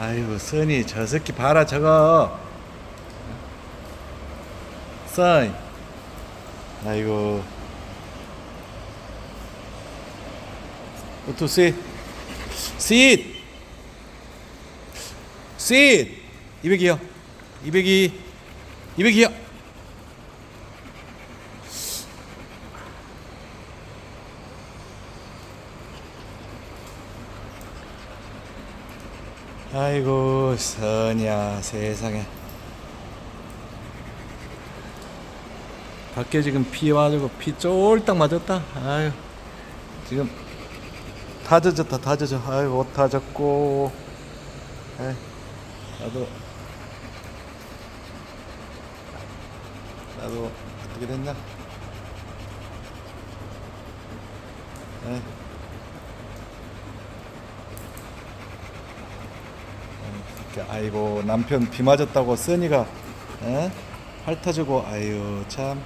아이고 선이 저 새끼 봐라 저거. 선 아이고. 오토 씨. 쉿! 쉿! 200이요. 202 202요 아이고 선이야 세상에. 밖에 지금 비 와가지고 비 쫄딱 맞았다. 아유 지금 다 젖었다 다 젖어. 아유 옷 다 젖고. 에이, 나도 나도 어떻게 됐냐? 에이. 이렇게 아이고 남편 비 맞았다고 써니가 에? 핥아주고 아유 참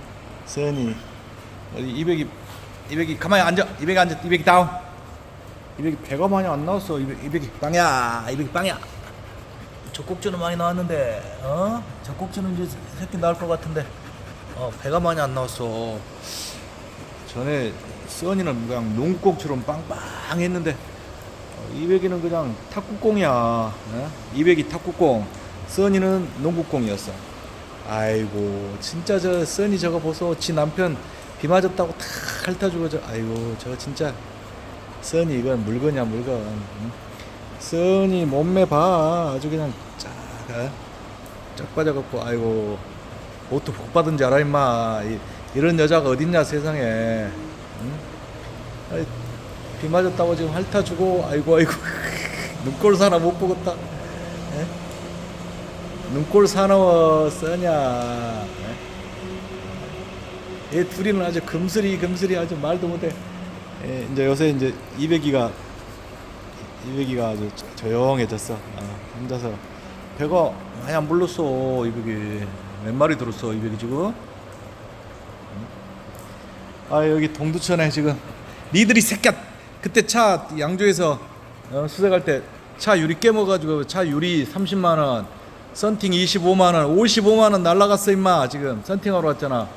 써니. 우리 200이 200이 가만히 앉아. 200이 앉아. 200이 다운. 200이 배가 많이 안 나왔어. 200, 200이 빵야. 200이 빵야. 젖꼭지는 많이 나왔는데 어? 젖꼭지는 이제 새끼 나올 것 같은데. 어 배가 많이 안 나왔어. 전에 써니는 그냥 농국처럼 빵빵했는데 200이는 그냥 탁구공이야. 어? 200이 탁구공, 써니는 농구공이었어. 아이고, 진짜 저 써니 저거 보소. 지 남편 비 맞았다고 다 핥아주고 저, 아이고, 저거 진짜 써니 이건 물건이야 물건. 응? 써니 몸매 봐, 아주 그냥 쫙, 어? 쫙 빠져갖고, 아이고, 옷도 복 받은 줄 알아 임마. 이, 이런 여자가 어딨냐 세상에. 응? 아이, 비 맞았다고 지금 핥아주고 아이고 아이고 눈꼴 사나 못 보겠다. 에? 눈꼴 사나워 써냐? 에? 얘 둘이는 아주 금슬이 금슬이 아주 말도 못해. 에, 이제 요새 이제 200이가 200이가 아주 조- 조용해졌어. 어, 혼자서. 배가 많이 안 불렀어 200이. 몇 마리 들었어 200이 지금? 아 여기 동두천에 지금 니들이 새끼야 그때 차 양조에서 어, 수색할 때 차 유리 깨먹어가지고 차 유리 30만 원 썬팅 25만 원 55만 원 날라갔어 임마. 지금 썬팅하러 왔잖아.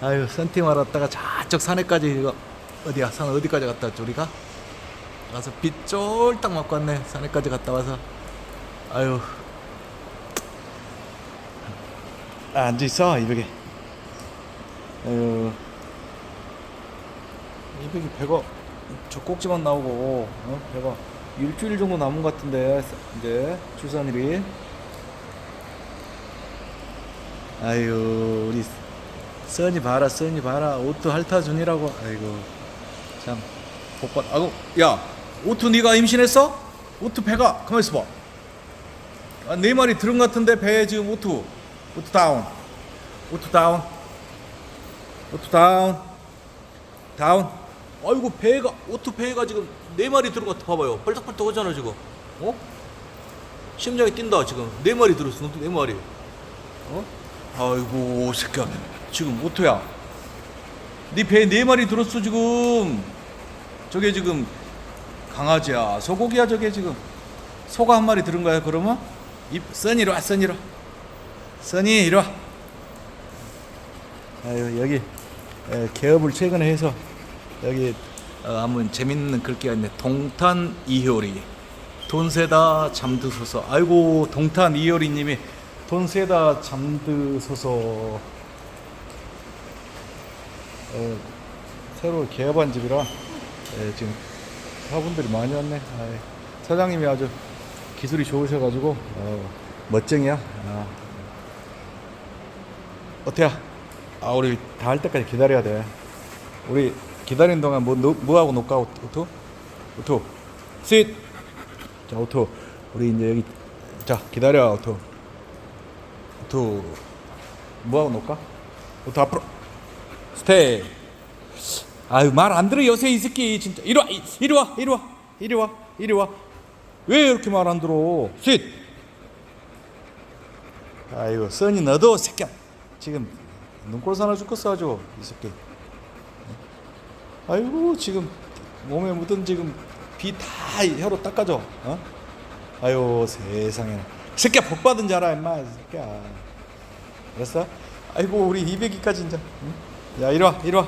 아유 썬팅하러 왔다가 저쪽 산에까지 이거 어디야? 산 어디까지 갔다 왔지 우리가? 가서 빗 쫄딱 맞고 왔네. 산에까지 갔다 와서. 아유. 아, 앉아 있어 이벽에. 아유. 이백이 배가 젖꼭지만 나오고 어? 배가 일주일 정도 남은 것 같은데 이제 출산일이. 아유 우리 써니 봐라 써니 봐라. 옷도 핥아주니라고. 아이고 참. 복받 아고 야 오투 네가 임신했어? 오투 배가 가만 있어봐. 아, 네 마리 들은 것 같은데 배에 지금 오투 오투 다운. 오투 다운. 오투 다운. 다운. 아이고 배가 오토 배가 지금 네 마리 같아 봐봐요. 벌떡벌떡 하잖아 지금. 어? 심장이 뛴다 지금. 네 마리 들었어. 네 마리. 어? 아이고 새끼야. 지금 오토야. 네 배에 네 마리 들었어 지금. 저게 지금 강아지야. 소고기야 저게 지금. 소가 한 마리 들은 거야 그러면? 이 써니로 와 써니로. 써니 이리 와. 아유 여기 에, 개업을 최근에 해서 여기 어, 한번 재밌는 글귀가 있네. 동탄 이효리 돈 세다 잠드소서. 아이고 동탄 이효리 님이 돈 세다 잠드소서. 어, 새로 개업한 집이라 에, 지금 사분들이 많이 왔네. 아이, 사장님이 아주 기술이 좋으셔가지고 어, 멋쟁이야. 아. 어때야? 아 우리 다 할 때까지 기다려야 돼. 우리 기다리는 동안 뭐, 노- 뭐 하고 놀까 오토? 오토. 쉿. 자 오토. 우리 이제 여기 자 기다려 오토. 오토. 뭐 하고 놀까? 오토 앞으로. 스테이. 아유 말 안 들어 요새 이 새끼 진짜 이리 와 이- 이리 와 이리 와 이리 와 이리 와. 왜 이렇게 말 안 들어? 쉿. 아이고 써니 너도 새끼야 지금 눈꼴 사나 죽겠어 아주 이 새끼 아이고 지금 몸에 묻은 지금 비 다 혀로 닦아줘 어? 아유 세상에. 새끼야 복 받은 줄 알아 임마 이 새끼야. 알았어? 아이고 우리 200기까지 이제 응? 야 이리 와 이리 와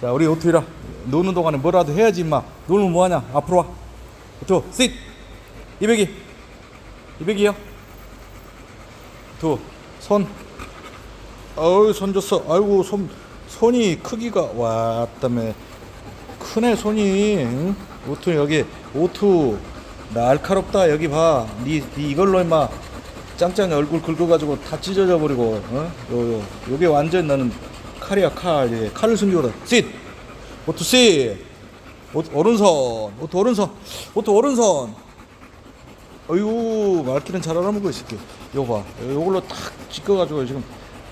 자 우리 오토 이리 와. 노는 동안에 뭐라도 해야지 임마. 놀면 뭐하냐? 앞으로 와. 오토 씩 200이. 200이요? 두 손. 어우 손 줬어. 아이고 손 손이 크기가 왔다며 크네 손이 응? 오투 여기 오투 날카롭다 여기 봐. 니, 니 이걸로 임마 짱짱이 얼굴 긁어가지고 다 찢어져 버리고 어? 요, 요 요게 완전 나는 칼이야 칼. 예. 칼을 숨기고 쉿 오투 쉿 오투 오른손 오투 오른손 오투 오른손 어유 말귀는 잘이 새끼 요거 봐 요걸로 딱 찢어가지고 지금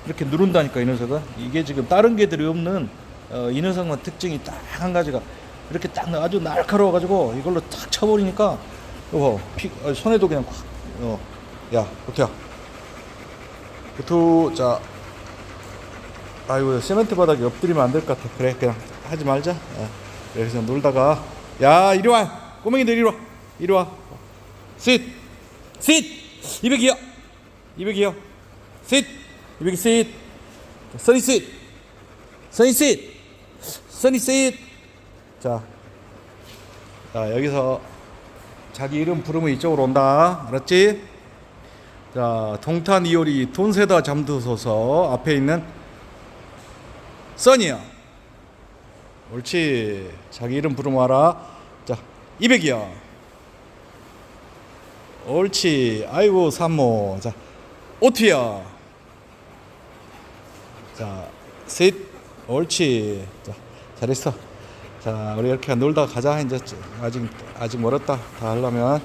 이렇게 누른다니까 이 녀석은 이게 지금 다른 개들이 없는 어, 이 녀석만 특징이 딱 한 가지가 이렇게 딱 아주 날카로워가지고 이걸로 탁 쳐버리니까 요거 피, 어, 손에도 그냥 확 어, 야 오토야 오토 자 아이고 세멘트 바닥에 엎드리면 안 될 것 같아 그래 그냥 하지 말자 어, 여기서 놀다가 야 이리 와 꼬맹이들 이리 와 이리 와 쉿! 쉿! 200이요 200이요 쉿! 200이 쉿! 써니 쉿! 써니 쉿! 써니 쉿! 자, 자 여기서 자기 이름 부르면 이쪽으로 온다. 알았지? 자 동탄 이효리 돈 세다 잠드소서 앞에 있는 써니야 옳지. 자기 이름 부르면 와라. 자 200이야 옳지. 아이고 산모. 자 오티야 자 셋. 옳지. 자 잘했어. 자 우리 이렇게 놀다 가자. 이제 아직 아직 멀었다. 다 하려면